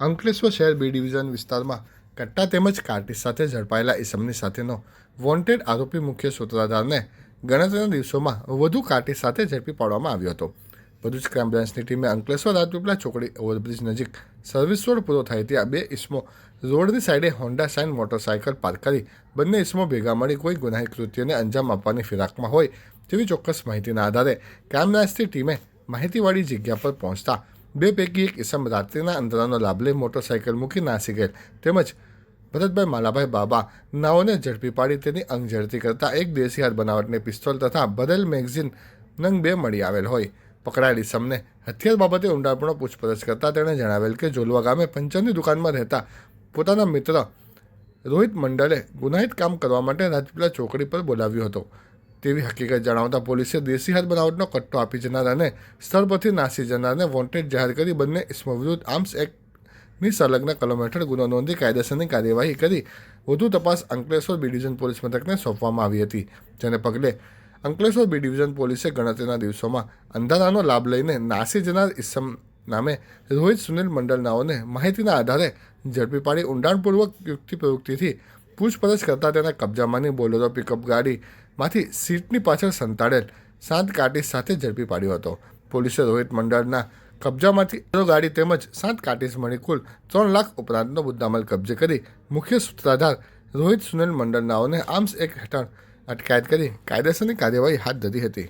અંકલેશ્વર શહેર B division વિસ્તારમાં કટ્ટા તેમજ કાર્ટિસ સાથે ઝડપાયેલા ઇસમની સાથેનો વોન્ટેડ આરોપી મુખ્ય સૂત્રધારને ગણતરીના દિવસોમાં વધુ કાર્ટિસ સાથે ઝડપી પાડવામાં આવ્યો હતો. ભરૂચ ક્રાઇમ બ્રાન્ચની ટીમે અંકલેશ્વર રાજપીપળા ચોકડી ઓવરબ્રિજ નજીક સર્વિસ રોડ પૂરો થાય ત્યાં બે ઇસમો રોડની સાઈડે હોન્ડા સાઇન મોટરસાયકલ પાર્ક કરી બંને ઇસમો ભેગા મળી કોઈ ગુનાહિત કૃત્યને અંજામ આપવાની ફિરાકમાં હોય તેવી ચોક્કસ માહિતીના આધારે ક્રાઇમ બ્રાન્ચની ટીમે માહિતીવાળી જગ્યા પર પહોંચતા બે પૈકી એક ઇસમ રાત્રિના અંતરાનો લાભલી મોટરસાયકલ મૂકી નાસી ગયેલ તેમજ ભરતભાઈ માલાભાઈ બાબા નાઓને ઝડપી પાડી તેની અંગ ઝડતી કરતા એક દેશી હાથ બનાવટની પિસ્તોલ તથા ભરેલ મેગઝીન નંગ બે મળી આવેલ હોય. પકડાયેલ ઇસમને હથિયાર બાબતે ઊંડાણપૂર્ણ પૂછપરછ કરતા તેણે જણાવેલ કે જોલવા ગામે પંચરની દુકાનમાં રહેતા પોતાના મિત્ર રોહિત મંડલે ગુનાહિત કામ કરવા માટે રાજપીપળા ચોકડી પર બોલાવ્યો હતો. તેવી હકીકત જણાવતા પોલીસે દેશી હાથ બનાવટનો કટ્ટો આપી જનાર અને સ્થળ પરથી નાસી જનારને વોન્ટેડ જાહેર કરી બંને ઇસમો વિરુદ્ધ આર્મ્સ એક્ટની સંલગ્ન કલમ હેઠળ ગુનો નોંધી કાયદેસરની કાર્યવાહી કરી. વધુ તપાસ અંકલેશ્વર બી ડિવિઝન પોલીસ મથકને સોંપવામાં આવી હતી. જેને પગલે અંકલેશ્વર બી ડિવિઝન પોલીસે ગણતરીના દિવસોમાં અંધારાનો લાભ લઈને નાસી જનાર ઇસમ નામે રોહિત સુનિલ મંડળ નાઓને માહિતીના આધારે ઝડપી પાડી ઊંડાણપૂર્વક યુક્તિ પ્રવૃત્તિથી પૂછપરછ કરતા તેના કબજામાંની બોલેરો પિકઅપ ગાડીમાંથી સીટની પાછળ સંતાડેલ સાત કાર્ટિસ સાથે ઝડપી પાડ્યો હતો. પોલીસે રોહિત મંડળના કબજામાંથી ગાડી તેમજ સાત કાર્ટિસ મળી કુલ ત્રણ લાખ ઉપરાંતનો મુદ્દામાલ કબજે કરી મુખ્ય સૂત્રધાર રોહિત સુનિલ મંડળનાઓને આર્મ્સ એક હેઠળ અટકાયત કરી કાયદેસરની કાર્યવાહી હાથ ધરી હતી.